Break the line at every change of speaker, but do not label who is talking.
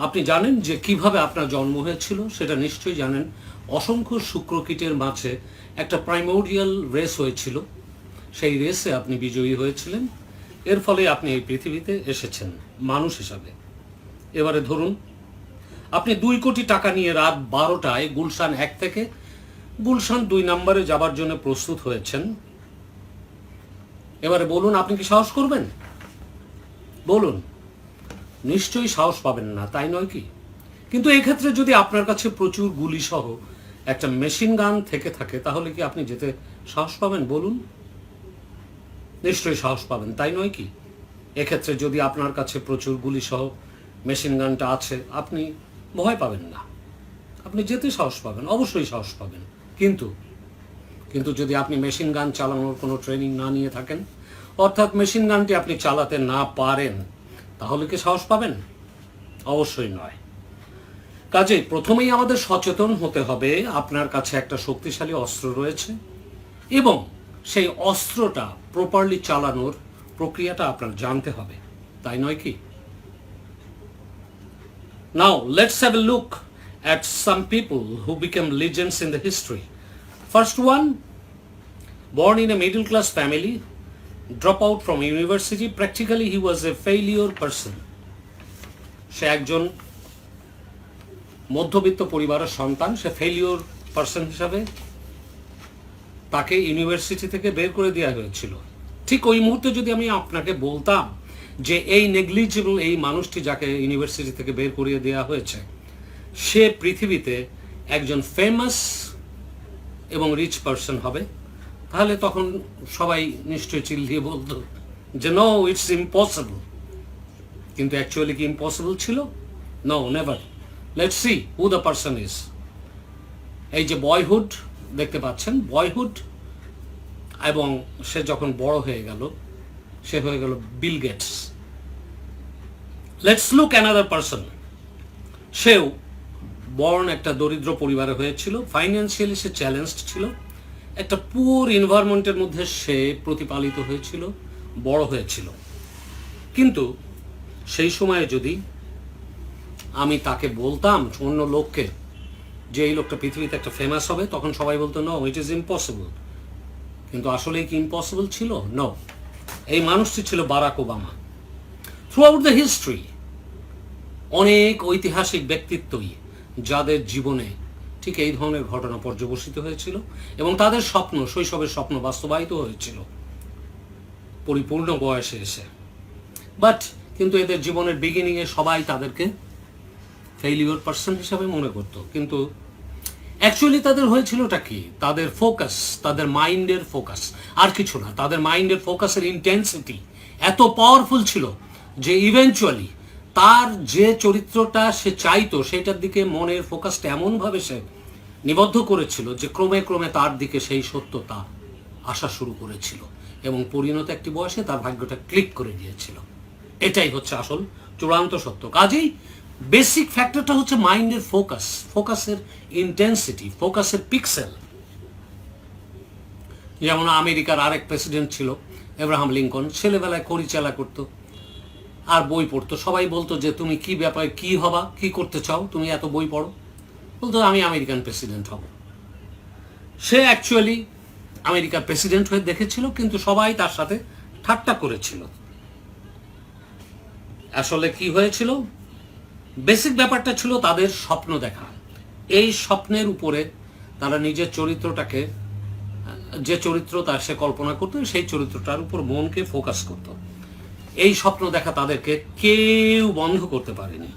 আপনি জানেন যে কীভাবে আপনার জন্ম হয়েছিল? সেটা নিশ্চয়ই জানেন। অসংখ্য শুক্রকীটের মাঝে একটা প্রাইমোরিয়াল রেস হয়েছিল। সেই রেসে আপনি বিজয়ী হয়েছিলেন। এর ফলে আপনি এই পৃথিবীতে এসেছেন, মানুষ হিসাবে। এবারে ধরুন, আপনি দুই কোটি টাকা নিয়ে রাত বারোটায় গুলশান এক থেকে গুলশান দুই নম্বরে যাবার জন্য প্রস্তুত হয়েছেন। এবারে বলুন, আপনি কি সাহস করবেন? বলুন। নিশ্চয়ই সাহস পাবেন না, তাই নয় কি? কিন্তু এক্ষেত্রে যদি আপনার কাছে প্রচুর গুলি সহ একটা মেশিন গান থেকে থাকে, তাহলে কি আপনি যেতে সাহস পাবেন? বলুন। নিশ্চয়ই সাহস পাবেন, তাই নয় কি? এক্ষেত্রে যদি আপনার কাছে প্রচুর গুলি সহ মেশিন গানটা আছে, আপনি ভয় পাবেন না। আপনি যেতে সাহস পাবেন, অবশ্যই সাহস পাবেন। কিন্তু কিন্তু যদি আপনি মেশিন গান চালানোর কোনো ট্রেনিং না নিয়ে থাকেন, অর্থাৎ মেশিন গানটি আপনি চালাতে না পারেন তাহলে কি সাহস পাবেন? অবশ্যই নয়। কাজে প্রথমেই আমাদের সচেতন হতে হবে আপনার কাছে একটা শক্তিশালী অস্ত্র রয়েছে এবং সেই অস্ত্রটা প্রপারলি চালানোর প্রক্রিয়াটা আপনার জানতে হবে তাই নয় কি? Now let's have a look at some people who became legends in the history. First one, born in a middle class family, drop out from university practically he was a failure person. সে একজন মধ্যবিত্ত পরিবারের সন্তান, সে failure person হিসাবে তাকে university থেকে বের করে দেওয়া হয়েছিল ঠিক ওই মুহূর্তে যদি আমি আপনাকে বলতাম যে এই নেগলিজিবল এই মানুষটি যাকে ইউনিভার্সিটি থেকে বের করিয়ে দেওয়া হয়েছে, সে পৃথিবীতে একজন ফেমাস এবং রিচ পার্সন হবে তাহলে তখন সবাই নিশ্চয়ই চিল্লিয়ে বলতো যে নো ইটস ইম্পসিবল কিন্তু অ্যাকচুয়ালি কি ইম্পসিবল ছিল? No never let see who the person is এই যে বয়হুড দেখতে পাচ্ছেন? বয়হুড এবং সে যখন বড় হয়ে গেল, সে হয়ে গেল Bill Gates let's look another person সেও বর্ণ একটা দরিদ্র পরিবারে হয়েছিল। ফাইন্যান্সিয়ালি সে চ্যালেঞ্জড ছিল। একটা পুর এনভায়রনমেন্টের মধ্যে সে প্রতিপালিত হয়েছিল, বড় হয়েছিল। কিন্তু সেই সময়ে যদি আমি তাকে বলতাম অন্য লোককে যে এই লোকটা পৃথিবীতে একটা ফেমাস হবে, তখন সবাই বলতো নো ইট ইজ ইম্পসিবল কিন্তু আসলে কি ইম্পসিবল ছিল? নো এই মানুষটি ছিল Barack Obama. Throughout the history অনেক ঐতিহাসিক ব্যক্তিত্বই যাদের জীবনে ঠিক এই ধরনের ঘটনা পর্যবসিত হয়েছিল এবং তাদের স্বপ্ন, শৈশবের স্বপ্ন বাস্তবায়িত হয়েছিল। পরিপূর্ণ বয়সে এসে। বাট কিন্তু এদের জীবনের বিগিনিংয়ে সবাই তাদেরকে ফেইলিওর পার্সন হিসাবে মনে করত। কিন্তু অ্যাকচুয়ালি তাদের হয়েছিলটা কি? তাদের ফোকাস তাদের মাইন্ডের ফোকাস আর কিছু না, তাদের মাইন্ডের ফোকাসের ইন্টেন্সিটি এত পাওয়ারফুল ছিল যে ইভেনচুয়ালি তার যে চরিত্রটা সে চাইতো, সেটার দিকে মনের ফোকাসটা এমনভাবে সে নিবদ্ধ করেছিল যে ক্রমে ক্রমে তার দিকে সেই সত্যতা আসা শুরু করেছিল এবং পরিণত একটি বয়সে তার ভাগ্যটা ক্লিক করে দিয়েছিল। এটাই হচ্ছে আসল চূড়ান্ত সত্য। কাজেই বেসিক ফ্যাক্টরটা হচ্ছে মাইন্ডের ফোকাস ফোকাসের ইন্টেন্সিটি ফোকাসের পিক্সেল যেমন আমেরিকার আরেক প্রেসিডেন্ট ছিল এব্রাহাম লিঙ্কন ছেলেবেলায় করিচালা করতো। আর বই পড়তো। সবাই বলতো যে, তুমি কি ব্যাপারে কি হবা? কি করতে চাও? তুমি এত বই পড়ো? বলতো, আমি আমেরিকান প্রেসিডেন্ট হব। সে অ্যাকচুয়ালি আমেরিকার প্রেসিডেন্ট হয়ে দেখেছিল, কিন্তু সবাই তার সাথে ঠাট্টা করেছিল। আসলে কি হয়েছিল? বেসিক ব্যাপারটা ছিল তাদের স্বপ্ন দেখা। এই স্বপ্নের উপরে তারা নিজের চরিত্রটাকে, যে চরিত্র তার সে কল্পনা করতো, সেই চরিত্রটার উপর মনকে ফোকাস করতো। এই স্বপ্ন দেখা তাদেরকে কেউ বন্ধ করতে পারেনি।